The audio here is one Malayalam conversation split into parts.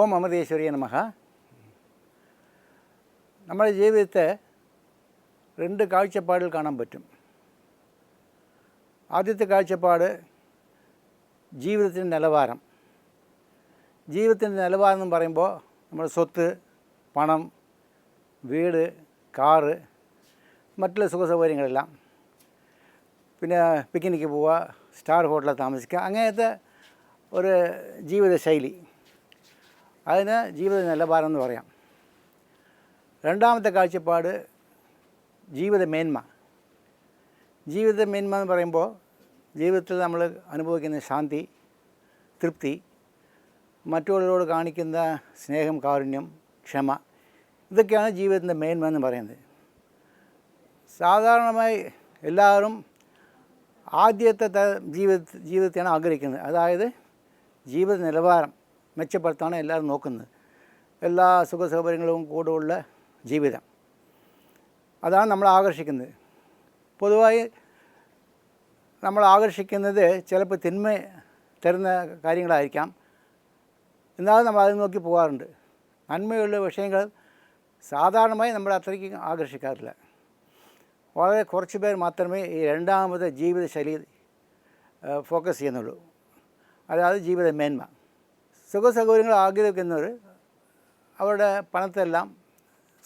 ഓം അമൃതേശ്വരിയ നമഃ നമ്മുടെ ജീവിതത്തെ രണ്ട് കാഴ്ചപ്പാടിൽ കാണാൻ പറ്റും ആദ്യത്തെ കാഴ്ചപ്പാട് ജീവിതത്തിന്റെ നിലവാരം ജീവിതത്തിന്റെ നിലവാരം എന്ന് പറയുമ്പോൾ നമ്മുടെ സ്വത്ത് പണം വീട് കാറ് മറ്റുള്ള സുഖസൗകര്യങ്ങളെല്ലാം. പിന്നെ പിക്നിക്ക് പോവുക സ്റ്റാർ ഹോട്ടലിൽ താമസിക്കുക അങ്ങനത്തെ ഒരു ജീവിതശൈലി. അതിന് ജീവിത നിലവാരം എന്ന് പറയാം. രണ്ടാമത്തെ കാഴ്ചപ്പാട് ജീവിത മേന്മ. ജീവിത മേന്മ എന്ന് പറയുമ്പോൾ ജീവിതത്തിൽ നമ്മൾ അനുഭവിക്കുന്ന ശാന്തി തൃപ്തി മറ്റുള്ളവരോട് കാണിക്കുന്ന സ്നേഹം കാരുണ്യം ക്ഷമ ഇതൊക്കെയാണ് ജീവിതത്തിന്റെ മേന്മ എന്ന് പറയുന്നത്. സാധാരണമായി എല്ലാവരും ആദ്യത്തെ ജീവിത ജീവിതത്തെയാണ് ആഗ്രഹിക്കുന്നത്. അതായത് ജീവിത നിലവാരം മെച്ചപ്പെടുത്താണ് എല്ലാവരും നോക്കുന്നത്. എല്ലാ സുഖ സൗകര്യങ്ങളും കൂടുള്ള ജീവിതം. അതാണ് നമ്മൾ ആകർഷിക്കുന്നത്. പൊതുവായി നമ്മൾ ആകർഷിക്കുന്നത് ചിലപ്പോൾ തിന്മ തരുന്ന കാര്യങ്ങളായിരിക്കാം. എന്നാലും നമ്മൾ അത് നോക്കി പോകാറുണ്ട്. നന്മയുള്ള വിഷയങ്ങൾ സാധാരണമായി നമ്മൾ അത്രയ്ക്ക് ആകർഷിക്കാറില്ല. വളരെ കുറച്ച് പേർ മാത്രമേ ഈ രണ്ടാമത്തെ ജീവിതശൈലി ഫോക്കസ് ചെയ്യുന്നുള്ളൂ. അതായത് ജീവിത മേന്മ. സുഖ സൗകര്യങ്ങൾ ആഗ്രഹിക്കുന്നവർ അവരുടെ പണത്തെല്ലാം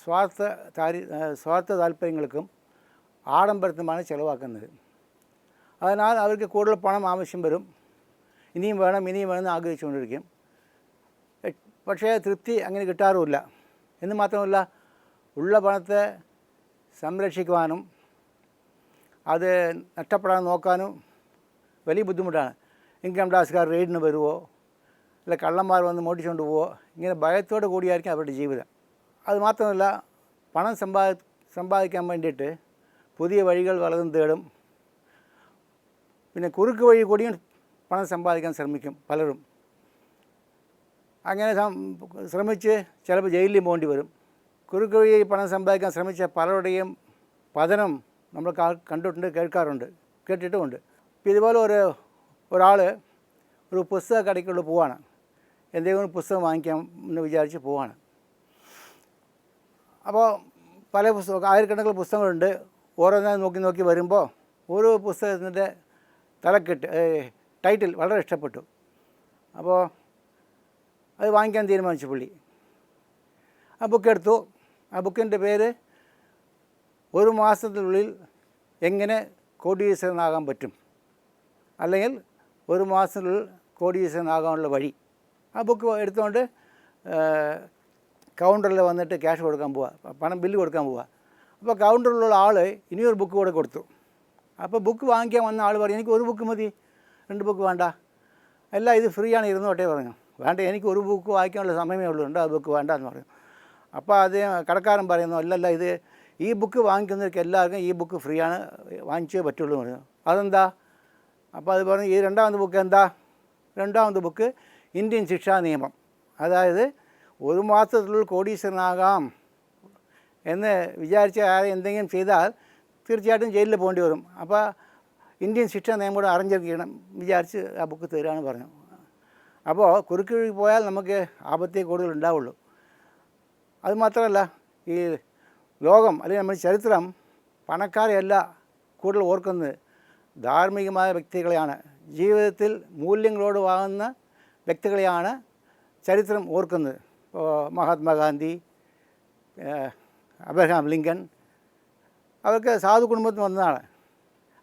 സ്വാർത്ഥ താരി സ്വാർത്ഥ താല്പര്യങ്ങൾക്കും ആഡംബരത്തിനുമാണ് ചിലവാക്കുന്നത്. അതിനാൽ അവർക്ക് കൂടുതൽ പണം ആവശ്യം വരും. ഇനിയും വേണം ഇനിയും വേണമെന്ന് ആഗ്രഹിച്ചുകൊണ്ടിരിക്കും. പക്ഷേ തൃപ്തി അങ്ങനെ കിട്ടാറുമില്ല. എന്ന് മാത്രമല്ല ഉള്ള പണത്തെ സംരക്ഷിക്കുവാനും അത് നഷ്ടപ്പെടാൻ നോക്കാനും വലിയ ബുദ്ധിമുട്ടാണ് ഇൻകം ടാക്സുകാർ റെയ്ഡിന് വരുമോ അല്ല കള്ളന്മാർ വന്ന് മോട്ടിച്ചുകൊണ്ട് പോവോ ഇങ്ങനെ ഭയത്തോട് കൂടിയായിരിക്കും അവരുടെ ജീവിതം അത് മാത്രമല്ല പണം സമ്പാദി സമ്പാദിക്കാൻ വേണ്ടിയിട്ട് പുതിയ വഴികൾ പലതും തേടും പിന്നെ കുറുക്ക് വഴി കൂടിയും പണം സമ്പാദിക്കാൻ ശ്രമിക്കും പലരും അങ്ങനെ സം- ശ്രമിച്ച് ചിലപ്പോൾ ജയിലിൽ പോകേണ്ടി വരും കുറുക്ക് വഴി പണം സമ്പാദിക്കാൻ ശ്രമിച്ച പലരുടെയും പതനം നമ്മൾ കണ്ടിട്ടുണ്ട് കേൾക്കാറുണ്ട് കേട്ടിട്ടുമുണ്ട്. ഇപ്പോൾ ഇതുപോലെ ഒരു ഒരാൾ ഒരു പുസ്തക കടയ്ക്കുള്ള പോവാണ്. എന്തെങ്കിലും പുസ്തകം വാങ്ങിക്കാം എന്ന് വിചാരിച്ച് പോവാണ്. അപ്പോൾ പല പുസ്തകം ആയിരക്കണക്കിന് പുസ്തകങ്ങളുണ്ട്. ഓരോന്നായി നോക്കി നോക്കി വരുമ്പോൾ ഓരോ പുസ്തകത്തിന്റെ തലക്കെട്ട് ടൈറ്റിൽ വളരെ ഇഷ്ടപ്പെട്ടു. അപ്പോൾ അത് വാങ്ങിക്കാൻ തീരുമാനിച്ചു പുള്ളി. ആ ബുക്ക് എടുത്തു ആ ബുക്കിന്റെ പേര് ഒരു മാസത്തിനുള്ളിൽ എങ്ങനെ കോടീശ്വരനാകാൻ പറ്റും? അല്ലെങ്കിൽ ഒരു മാസത്തിനുള്ളിൽ കോടീശ്വരനാകാനുള്ള വഴി? ആ ബുക്ക് എടുത്തുകൊണ്ട് കൗണ്ടറിൽ വന്നിട്ട് ക്യാഷ് കൊടുക്കാൻ പോവുക പണം ബില്ല് കൊടുക്കാൻ പോവുക അപ്പോൾ കൗണ്ടറിലുള്ള ആൾ ഇനിയൊരു ബുക്ക് കൂടെ കൊടുത്തു. അപ്പോൾ ബുക്ക് വാങ്ങിക്കാൻ വന്ന ആൾ പറഞ്ഞു എനിക്ക് ഒരു ബുക്ക് മതി. രണ്ട് ബുക്ക് വേണ്ട. അല്ല ഇത് ഫ്രീ ആണ് ഇരുന്നോട്ടെ പറഞ്ഞു. വേണ്ട എനിക്ക് ഒരു ബുക്ക് വായിക്കാനുള്ള സമയമേ ഉള്ളൂ. ഉണ്ട് ബുക്ക് വേണ്ട എന്ന് പറഞ്ഞു. അപ്പോൾ അത് കടക്കാരൻ പറയുന്നു അല്ലല്ല ഇത് ഈ ബുക്ക് വാങ്ങിക്കുന്നവർക്ക് എല്ലാവർക്കും ഈ ബുക്ക് ഫ്രീ ആണ്. വാങ്ങിച്ചേ പറ്റുള്ളൂ പറഞ്ഞു. അതെന്താ? അപ്പോൾ അത് പറഞ്ഞു ഈ രണ്ടാമത്തെ ബുക്ക് എന്താ? രണ്ടാമത്തെ ബുക്ക് ഇന്ത്യൻ ശിക്ഷാ നിയമം. അതായത് ഒരു മാസത്തിനുള്ളിൽ കോടീശ്വരനാകാം എന്ന് വിചാരിച്ച ആരെ എന്തെങ്കിലും ചെയ്താൽ തീർച്ചയായിട്ടും ജയിലിൽ പോകേണ്ടി വരും. അപ്പോൾ ഇന്ത്യൻ ശിക്ഷാ നിയമം കൂടെ അറിഞ്ഞിരിക്കണം വിചാരിച്ച് ആ ബുക്ക് തരാമെന്ന് പറഞ്ഞു. അപ്പോൾ കുറുക്കി പോയാൽ നമുക്ക് ആപത്തേ കൂടുതൽ ഉണ്ടാവുള്ളൂ. അത് മാത്രമല്ല ഈ ലോകം അല്ലെങ്കിൽ നമ്മുടെ ചരിത്രം പണക്കാരെയല്ല കൂടുതൽ ഓർക്കുന്നത് ധാർമ്മികമായ വ്യക്തികളെയാണ്. ജീവിതത്തിൽ മൂല്യങ്ങളോട് വാങ്ങുന്ന വ്യക്തികളെയാണ് ചരിത്രം ഓർക്കുന്നത്. ഇപ്പോൾ മഹാത്മാഗാന്ധി അബ്രഹാം ലിങ്കൻ അവർക്ക് സാധു കുടുംബത്തിന് വന്നതാണ്.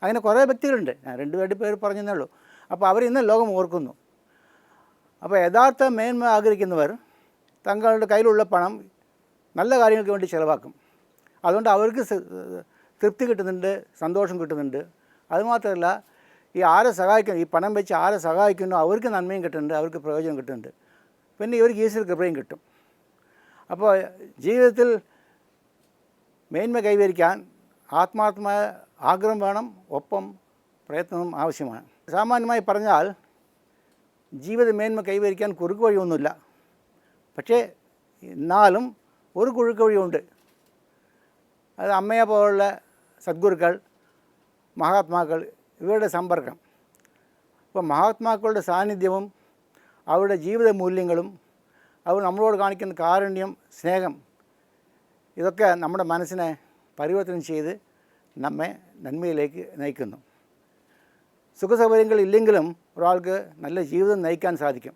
അങ്ങനെ കുറേ വ്യക്തികളുണ്ട്. ഞാൻ രണ്ട് പേരുടെ പേര് പറഞ്ഞതേ ഉള്ളൂ. അപ്പോൾ അവർ ഇന്ന് ലോകം ഓർക്കുന്നു. അപ്പോൾ യഥാർത്ഥ മേന്മ ആഗ്രഹിക്കുന്നവർ തങ്ങളുടെ കയ്യിലുള്ള പണം നല്ല കാര്യങ്ങൾക്ക് വേണ്ടി ചിലവാക്കും. അതുകൊണ്ട് അവർക്ക് തൃപ്തി കിട്ടുന്നുണ്ട് സന്തോഷം കിട്ടുന്നുണ്ട്. അതുമാത്രമല്ല ഈ ആരെ സഹായിക്കുന്നു ഈ പണം വെച്ച് ആരെ സഹായിക്കുന്നു അവർക്ക് നന്മയും കിട്ടുന്നുണ്ട് അവർക്ക് പ്രയോജനം കിട്ടുന്നുണ്ട്. പിന്നെ ഇവർക്ക് ഈശ്വര കൃപയും കിട്ടും. അപ്പോൾ ജീവിതത്തിൽ മേന്മ കൈവരിക്കാൻ ആത്മാർത്ഥമായ ആഗ്രഹം വേണം ഒപ്പം പ്രയത്നവും ആവശ്യമാണ്. സാമാന്യമായി പറഞ്ഞാൽ ജീവിത മേന്മ കൈവരിക്കാൻ കുറുക്ക് വഴിയൊന്നുമില്ല. പക്ഷേ എന്നാലും ഒരു കുഴുക്ക് വഴിയുണ്ട്. അത് അമ്മയെ പോലുള്ള സദ്ഗുരുക്കൾ മഹാത്മാക്കൾ ഇവരുടെ സമ്പർക്കം. അപ്പോൾ മഹാത്മാക്കളുടെ സാന്നിധ്യവും അവരുടെ ജീവിത മൂല്യങ്ങളും അവർ നമ്മളോട് കാണിക്കുന്ന കാരുണ്യം സ്നേഹം ഇതൊക്കെ നമ്മുടെ മനസ്സിനെ പരിവർത്തനം ചെയ്ത് നമ്മെ നന്മയിലേക്ക് നയിക്കുന്നു. സുഖസൗകര്യങ്ങൾ ഇല്ലെങ്കിലും ഒരാൾക്ക് നല്ല ജീവിതം നയിക്കാൻ സാധിക്കും.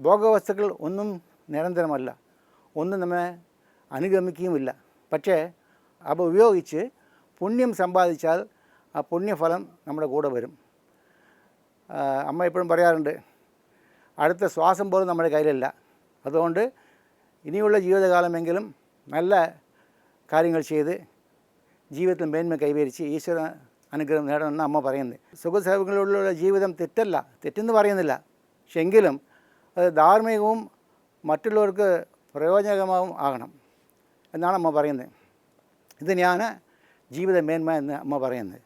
ഭോഗവസ്തുക്കൾ ഒന്നും നിരന്തരമല്ല. ഒന്നും നമ്മെ അനുഗമിക്കുകയുമില്ല. പക്ഷേ അവ ഉപയോഗിച്ച് പുണ്യം സമ്പാദിച്ചാൽ ആ പുണ്യഫലം നമ്മുടെ കൂടെ വരും. അമ്മ എപ്പോഴും പറയാറുണ്ട് അടുത്ത ശ്വാസം പോലും നമ്മുടെ കയ്യിലല്ല. അതുകൊണ്ട് ഇനിയുള്ള ജീവിതകാലമെങ്കിലും നല്ല കാര്യങ്ങൾ ചെയ്ത് ജീവിതത്തിൽ മേന്മ കൈവരിച്ച് ഈശ്വര അനുഗ്രഹം നേടണമെന്ന് അമ്മ പറയുന്നത് സുഖസേവങ്ങളിലുള്ള ജീവിതം തെറ്റല്ല തെറ്റെന്ന് പറയുന്നില്ല. പക്ഷെ എങ്കിലും അത് ധാർമ്മികവും മറ്റുള്ളവർക്ക് പ്രയോജനകമാവും ആകണം എന്നാണ് അമ്മ പറയുന്നത്. ഇത് ഞാൻ ജീവിത മേന്മ എന്ന് അമ്മ പറയുന്നത്.